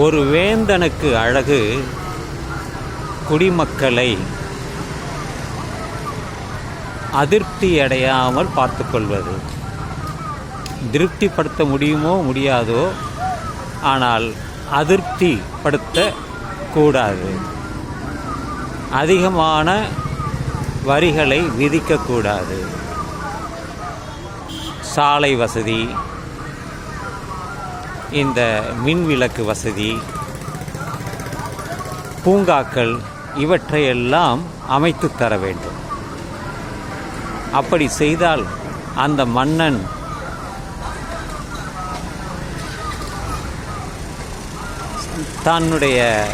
ஒரு வேந்தனுக்கு அழகு குடிமக்களை அதிருப்தி அடையாமல் பார்த்துக்கொள்வது திருப்திப்படுத்த முடியுமோ முடியாதோ ஆனால் அதிருப்தி படுத்த கூடாது. அதிகமான வரிகளை விதிக்கக்கூடாது சாலை வசதி இந்த மின் விளக்கு வசதி பூங்காக்கள் இவற்றையெல்லாம் அமைத்து தர வேண்டும். அப்படி செய்தால் அந்த மன்னன் தன்னுடைய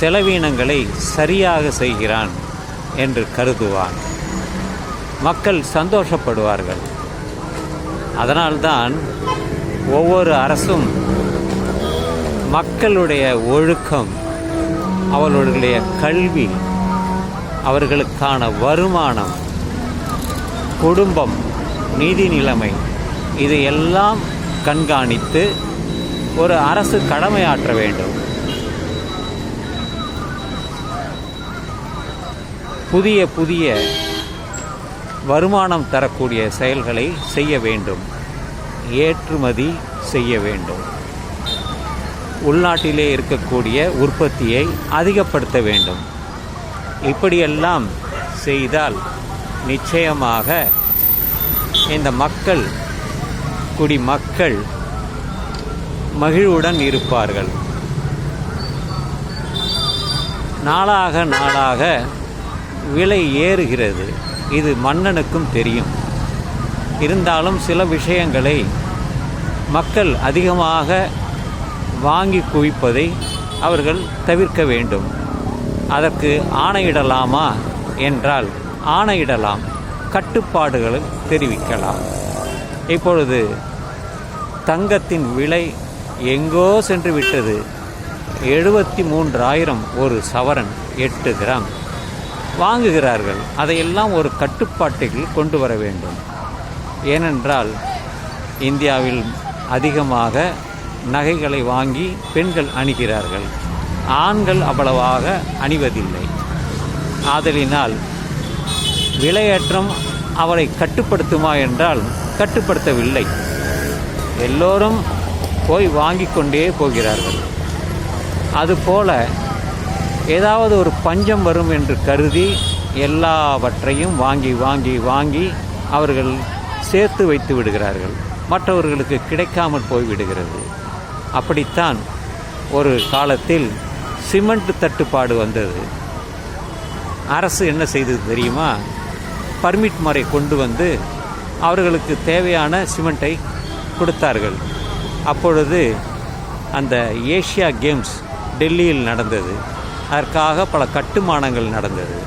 செலவீனங்களை சரியாக செய்கிறான் என்று கருதுவான். மக்கள் சந்தோஷப்படுவார்கள். அதனால்தான் ஒவ்வொரு அரசும் மக்களுடைய ஒழுக்கம் அவர்களுடைய கல்வி அவர்களுக்கான வருமானம் குடும்பம் நிதி நிலைமை இதையெல்லாம் கண்காணித்து ஒரு அரசு கடமையாற்ற வேண்டும். புதிய புதிய வருமானம் தரக்கூடிய செயல்களை செய்ய வேண்டும். ஏற்றுமதி செய்ய வேண்டும். உள்நாட்டிலே இருக்கக்கூடிய உற்பத்தியை அதிகப்படுத்த வேண்டும். இப்படியெல்லாம் செய்தால் நிச்சயமாக இந்த மக்கள் குடிமக்கள் மகிழ்வுடன் இருப்பார்கள். நாளாக நாளாக விலை ஏறுகிறது. இது மன்னனுக்கும் தெரியும். இருந்தாலும் சில விஷயங்களை மக்கள் அதிகமாக வாங்கி குவிப்பதை அவர்கள் தவிர்க்க வேண்டும். அதற்கு ஆணையிடலாமா என்றால் ஆணையிடலாம். கட்டுப்பாடுகளை தெரிவிக்கலாம். இப்பொழுது தங்கத்தின் விலை எங்கோ சென்று விட்டது. எழுபத்தி மூன்றாயிரம் ஒரு சவரன் எட்டு கிராம். வாங்குகிறார்கள். அதையெல்லாம் ஒரு கட்டுப்பாட்டில் கொண்டு வர வேண்டும். ஏனென்றால் இந்தியாவில் அதிகமாக நகைகளை வாங்கி பெண்கள் அணிகிறார்கள். ஆண்கள் அவ்வளவாக அணிவதில்லை. ஆதலினால் விலையேற்றம் அவரை கட்டுப்படுத்துமா என்றால் கட்டுப்படுத்தவில்லை. எல்லோரும் போய் வாங்கி கொண்டே போகிறார்கள். அதுபோல ஏதாவது ஒரு பஞ்சம் வரும் என்று கருதி எல்லாவற்றையும் வாங்கி வாங்கி வாங்கி அவர்கள் சேர்த்து வைத்து விடுகிறார்கள். மற்றவர்களுக்கு கிடைக்காமல் போய்விடுகிறது. அப்படித்தான் ஒரு காலத்தில் சிமெண்ட் தட்டுப்பாடு வந்தது. அரசு என்ன செய்தது தெரியுமா? பர்மிட் முறை கொண்டு வந்து அவர்களுக்கு தேவையான சிமெண்ட்டை கொடுத்தார்கள். அப்பொழுது அந்த ஏஷியா கேம்ஸ் டெல்லியில் நடந்தது. அதற்காக பல கட்டுமானங்கள் நடந்தது.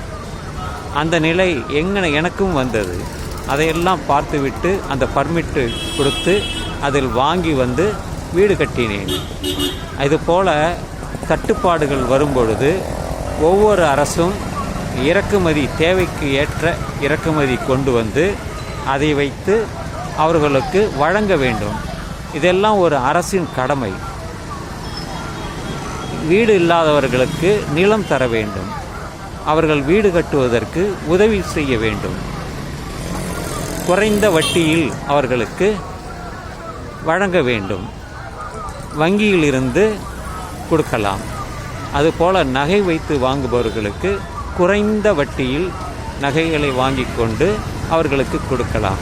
அந்த நிலை எங்கே எனக்கும் வந்தது. அதையெல்லாம் பார்த்துவிட்டு அந்த பர்மிட்டு கொடுத்து அதில் வாங்கி வந்து வீடு கட்டினேன். இதுபோல் கட்டுப்பாடுகள் வரும்பொழுது ஒவ்வொரு அரசும் இறக்குமதி தேவைக்கு ஏற்ற இறக்குமதி கொண்டு வந்து அதை வைத்து அவர்களுக்கு வழங்க வேண்டும். இதெல்லாம் ஒரு அரசின் கடமை. வீடு இல்லாதவர்களுக்கு நிலம் தர வேண்டும். அவர்கள் வீடு கட்டுவதற்கு உதவி செய்ய வேண்டும். குறைந்த வட்டியில் அவர்களுக்கு வழங்க வேண்டும். வங்கியிலிருந்து கொடுக்கலாம். அதுபோல நகை வைத்து வாங்குபவர்களுக்கு குறைந்த வட்டியில் நகைகளை வாங்கி கொண்டு அவர்களுக்கு கொடுக்கலாம்.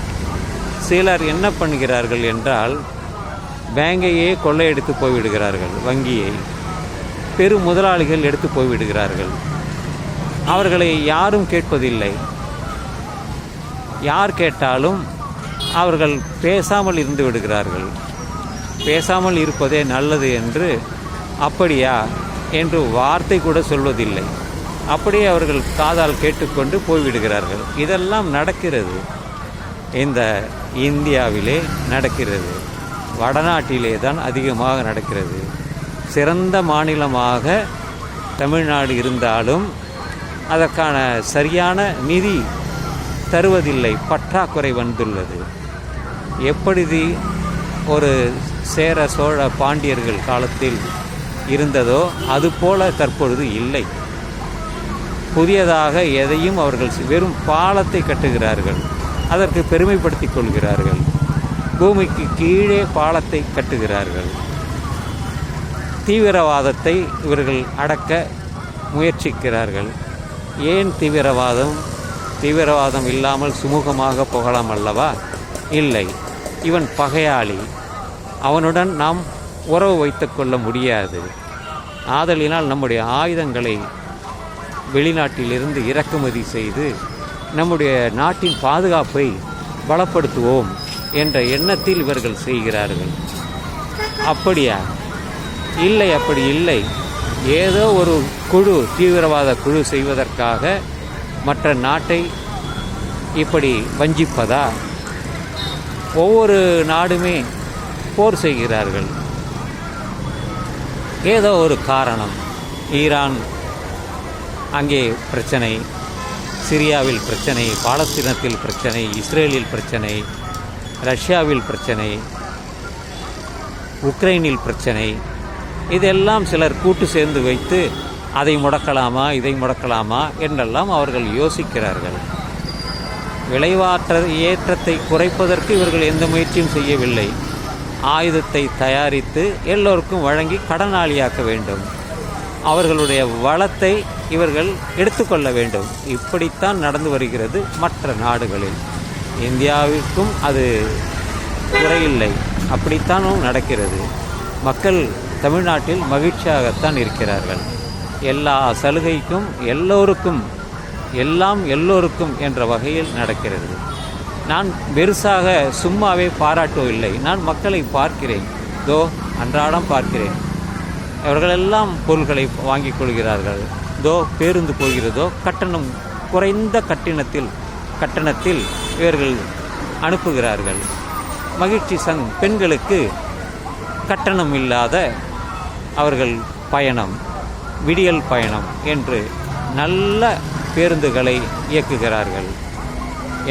சிலர் என்ன பண்ணுகிறார்கள் என்றால் பேங்கையே கொள்ளையடித்து போய்விடுகிறார்கள் வங்கியை. பெரு முதலாளிகள் எடுத்து போய்விடுகிறார்கள். அவர்களை யாரும் கேட்பதில்லை. யார் கேட்டாலும் அவர்கள் பேசாமல் இருந்து விடுகிறார்கள். பேசாமல் இருப்பதே நல்லது என்று அப்படியா என்று வார்த்தை கூட சொல்வதில்லை. அப்படியே அவர்கள் காதால் கேட்டுக்கொண்டு போய்விடுகிறார்கள். இதெல்லாம் நடக்கிறது. இந்த இந்தியாவிலே நடக்கிறது. வடநாட்டிலே தான் அதிகமாக நடக்கிறது. சிறந்த மாநிலமாக தமிழ்நாடு இருந்தாலும் அதற்கான சரியான நிதி தருவதில்லை பற்றாக்குறை வந்துள்ளது. எப்படி ஒரு சேர சோழ பாண்டியர்கள் காலத்தில் இருந்ததோ அதுபோல தற்பொழுது இல்லை. புதியதாக எதையும் அவர்கள் வெறும் பாலத்தை கட்டுகிறார்கள். அதற்கு பெருமைப்படுத்திக் கொள்கிறார்கள். பூமிக்கு கீழே பாலத்தை கட்டுகிறார்கள். தீவிரவாதத்தை இவர்கள் அடக்க முயற்சிக்கிறார்கள். ஏன் தீவிரவாதம்? தீவிரவாதம் இல்லாமல் சுமூகமாக புகழாம் அல்லவா? இல்லை. இவன் பகையாளி. அவனுடன் நாம் உறவு வைத்துக்கொள்ள முடியாது. ஆதலினால் நம்முடைய ஆயுதங்களை வெளிநாட்டிலிருந்து இறக்குமதி செய்து நம்முடைய நாட்டின் பாதுகாப்பை பலப்படுத்துவோம் என்ற எண்ணத்தில் இவர்கள் செய்கிறார்கள். அப்படியா? இல்லை அப்படி இல்லை. ஏதோ ஒரு குழு தீவிரவாத குழு செய்வதற்காக மற்ற நாட்டை இப்படி வஞ்சிப்பதா? ஒவ்வொரு நாடுமே போர் செய்கிறார்கள். ஏதோ ஒரு காரணம். ஈரான் அங்கே பிரச்சனை சிரியாவில் பிரச்சனை பாலஸ்தீனத்தில் பிரச்சனை இஸ்ரேலில் பிரச்சனை ரஷ்யாவில் பிரச்சனை உக்ரைனில் பிரச்சனை. இதெல்லாம் சிலர் கூட்டு சேர்ந்து வைத்து அதை முடக்கலாமா இதை முடக்கலாமா என்றெல்லாம் அவர்கள் யோசிக்கிறார்கள். விளைவாற்ற ஏற்றத்தை குறைப்பதற்கு இவர்கள் எந்த முயற்சியும் செய்யவில்லை. ஆயுதத்தை தயாரித்து எல்லோருக்கும் வழங்கி கடனாளியாக்க வேண்டும். அவர்களுடைய வளத்தை இவர்கள் எடுத்துக்கொள்ள வேண்டும். இப்படித்தான் நடந்து வருகிறது மற்ற நாடுகளில். இந்தியாவிற்கும் அது குறையில்லை. அப்படித்தானும் நடக்கிறது. மக்கள் தமிழ்நாட்டில் மகிழ்ச்சியாகத்தான் இருக்கிறார்கள். எல்லா சலுகைக்கும் எல்லோருக்கும் எல்லாம் எல்லோருக்கும் என்ற வகையில் நடக்கிறது. நான் பெருசாக சும்மாவே பாராட்டவில்லை நான் மக்களை பார்க்கிறேன். தோ அன்றாடம் பார்க்கிறேன். அவர்களெல்லாம் பொருள்களை வாங்கிக் கொள்கிறார்கள். தோ பேருந்து போகிறதோ கட்டணம் குறைந்த கட்டணத்தில் கட்டணத்தில் இவர்கள் அனுப்புகிறார்கள். மகிழ்ச்சி சங் பெண்களுக்கு கட்டணம் இல்லாத அவர்கள் பயணம். விடியல் பயணம் என்று நல்ல பேருந்துகளை இயக்குகிறார்கள்.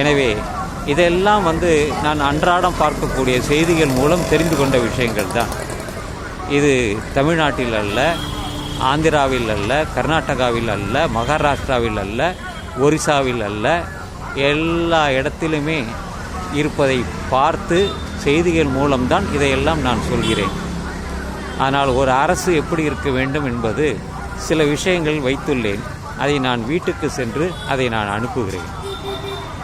எனவே இதெல்லாம் வந்து நான் அன்றாடம் பார்க்கக்கூடிய செய்திகள் மூலம் தெரிந்து கொண்ட விஷயங்கள் தான். இது தமிழ்நாட்டில் அல்ல ஆந்திராவில் அல்ல கர்நாடகாவில் அல்ல மகாராஷ்டிராவில் அல்ல ஒரிசாவில் அல்ல. எல்லா இடத்திலுமே இருப்பதை பார்த்து செய்திகள் மூலம்தான் இதையெல்லாம் நான் சொல்கிறேன். ஆனால் ஒரு அரசு எப்படி இருக்க வேண்டும் என்பது சில விஷயங்கள் வைத்துள்ளேன். அதை நான் வீட்டுக்கு சென்று அதை நான் அனுப்புகிறேன்.